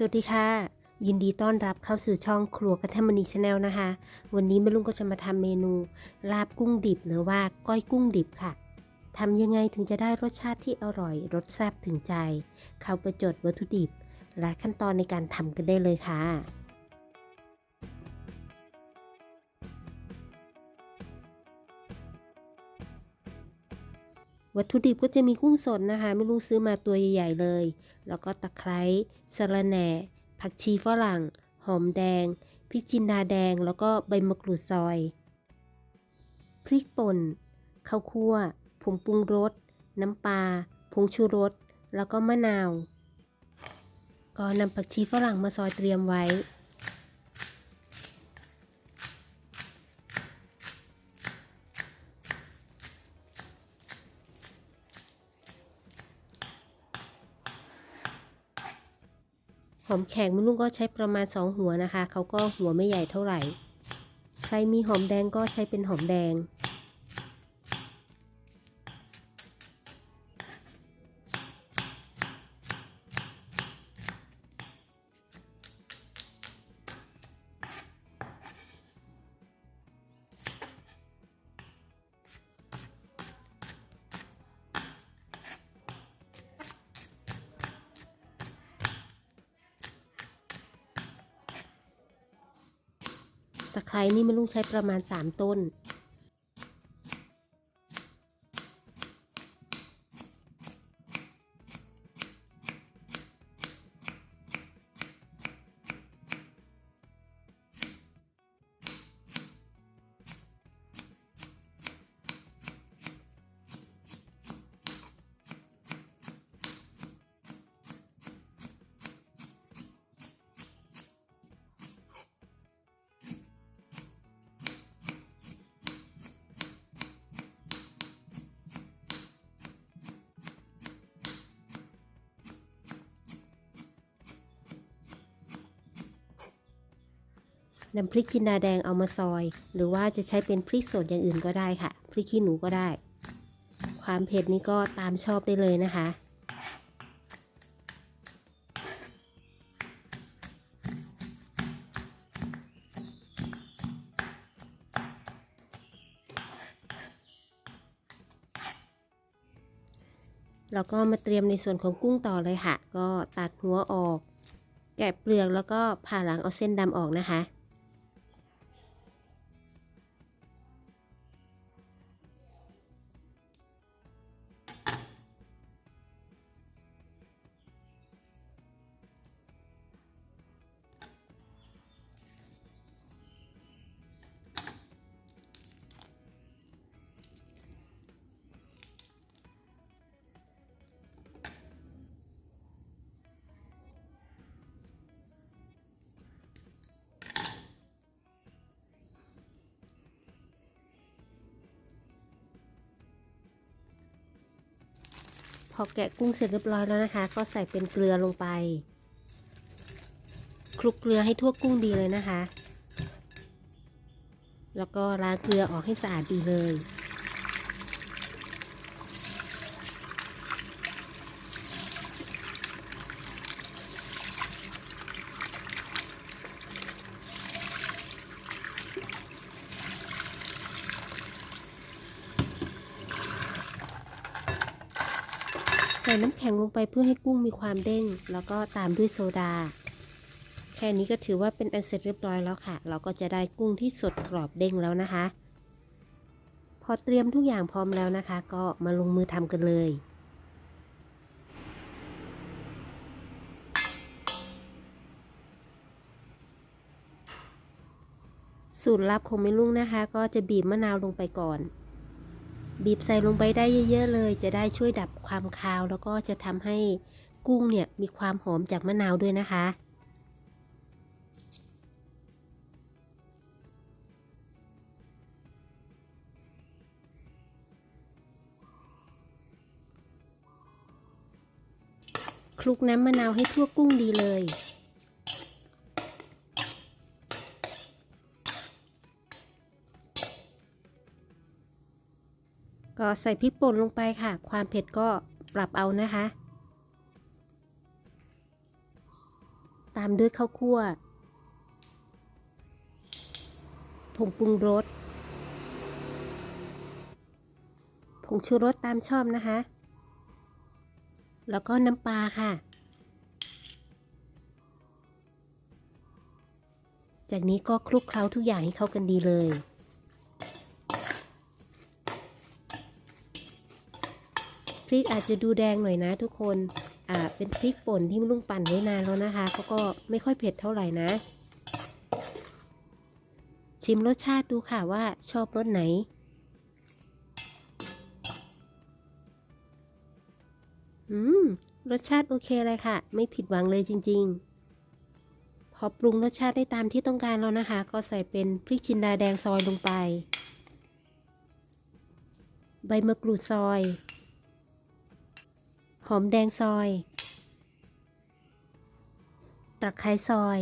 สวัสดีค่ะ ยินดีต้อนรับเข้าสู่ช่องครัวกระทมณีชาแนลนะคะ วันนี้แม่ลุงก็จะมาทำเมนู ลาบกุ้งดิบหรือว่าก้อยกุ้งดิบค่ะทำยังไงถึงจะได้รสชาติที่อร่อย รสแซ่บถึงใจ เข้าไปจดวัตถุดิบ และขั้นตอนในการทำกันได้เลยค่ะ วัตถุดิบก็จะมีกุ้งสดนะคะ ไม่ลุงซื้อมาตัวใหญ่ๆเลย แล้วก็ตะไคร้สะระแหน่ ผักชีฝรั่ง หอมแดง พริกจินดาแดง แล้วก็ใบมะกรูดซอย พริกป่น ข้าวคั่ว ผงปรุงรส น้ำปลา ผงชูรส แล้วก็มะนาว ก็นำผักชีฝรั่งมาซอยเตรียมไว้ หอมแขกมุลุงก็ใช้ประมาณ 2 หัวนะคะ เขาก็หัวไม่ใหญ่เท่าไหร่ ใครมีหอมแดงก็ใช้เป็นหอมแดงะไคร้นี่มันลุงใช้ประมาณ 3 ต้น นำพริกจินดาแดงเอามาซอย หรือว่าจะใช้เป็นพริกสดอย่างอื่นก็ได้ค่ะ พริกขี้หนูก็ได้ ความเผ็ดนี่ก็ตามชอบได้เลยนะคะแล้วก็มาเตรียมในส่วนของกุ้งต่อเลยค่ะ ก็ตัดหัวออก แกะเปลือกแล้วก็ผ่าหลังเอาเส้นดำออกนะคะ อแกะกุ้งเสร็จเรียบร้อยแล้วนะคะ ก็ใส่เป็นเกลือลงไป คลุกเกลือให้ทั่วกุ้งดีเลยนะคะ แล้วก็ล้างเกลือออกให้สะอาดดีเลย ใส่น้ำแข็งลงไปเพื่อให้กุ้งมีความเด้ง แล้วก็ตามด้วยโซดา แค่นี้ก็ถือว่าเป็นอันเสร็จเรียบร้อยแล้วค่ะ เราก็จะได้กุ้งที่สดกรอบเด้งแล้วนะคะ พอเตรียมทุกอย่างพร้อมแล้วนะคะ ก็มาลงมือทำกันเลยสูตรลับของแม่ลุงนะคะ ก็จะบีบมะนาวลงไปก่อน บีบใส่ลงไปได้เยอะๆเลย จะได้ช่วยดับความคาว แล้วก็จะทำให้กุ้งเนี่ยมีความหอมจากมะนาวด้วยนะคะ คลุกน้ำมะนาวให้ทั่วกุ้งดีเลย ก็ใส่พริกป่นลงไปค่ะ ความเผ็ดก็ปรับเอานะคะ ตามด้วยข้าวคั่ว ผงปรุงรส ผงชูรสตามชอบนะคะ แล้วก็น้ำปลาค่ะ จากนี้ก็คลุกเคล้าทุกอย่างให้เข้ากันดีเลย พริกอาจจะดูแดงหน่อยนะทุกคนอ่าเป็นพริกป่นที่ลุงปั่นไว้นานแล้วนะคะเขาก็ไม่ค่อยเผ็ดเท่าไหร่นะ ชิมรสชาติดูค่ะว่าชอบรสไหน อืม รสชาติโอเคเลยค่ะ ไม่ผิดหวังเลยจริง ๆพอปรุงรสชาติได้ตามที่ต้องการแล้วนะคะ ก็ใส่เป็นพริกจินดาแดงซอยลงไป ใบมะกรูดซอย หอมแดงซอย ตะไคร้ซอย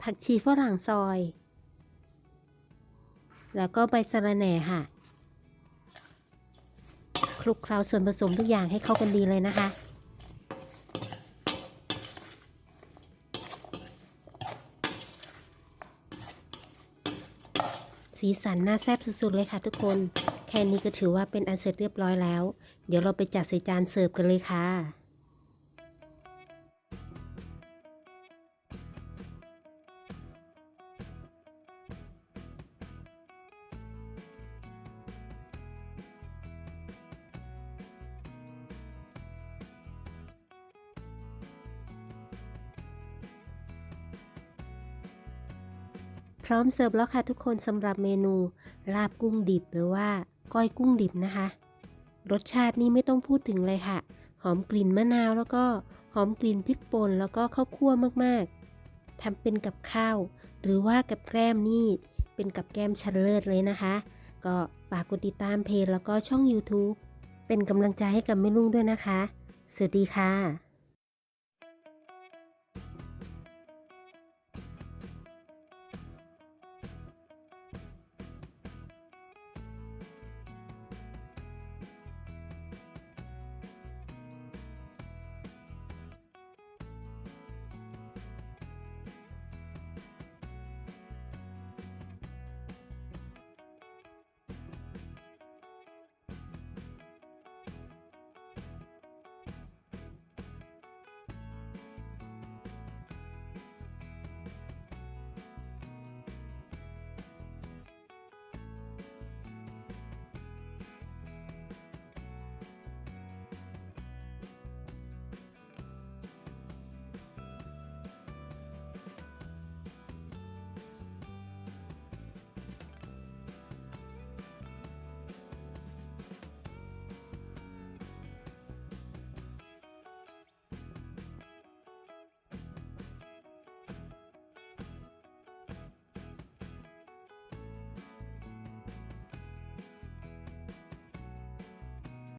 ผักชีฝรั่งซอย แล้วก็ใบสะระแหน่ค่ะ คลุกเคล้าส่วนผสมทุกอย่างให้เข้ากันดีเลยนะคะสีสันน่าแซ่บสุดๆเลยค่ะทุกคน แค่นี้ก็ถือว่าเป็นอันเสร็จเรียบร้อยแล้ว เดี๋ยวเราไปจัดใส่จานเสิร์ฟกันเลยค่ะ พร้อมเสิร์ฟแล้วค่ะทุกคนสำหรับเมนูลาบกุ้งดิบหรือว่าก้อยกุ้งดิบนะคะ รสชาตินี่ไม่ต้องพูดถึงเลยค่ะ หอมกลิ่นมะนาวแล้วก็หอมกลิ่นพริกป่นแล้วก็ข้าวคั่วมากๆทำเป็นกับข้าว หรือว่ากับแกล้มนี่ เป็นกับแกล้มชั้นเลิศเลยนะคะ ก็ฝากกดติดตามเพจแล้วก็ช่อง YouTube เป็นกำลังใจให้กับแม่ลุงด้วยนะคะ สวัสดีค่ะ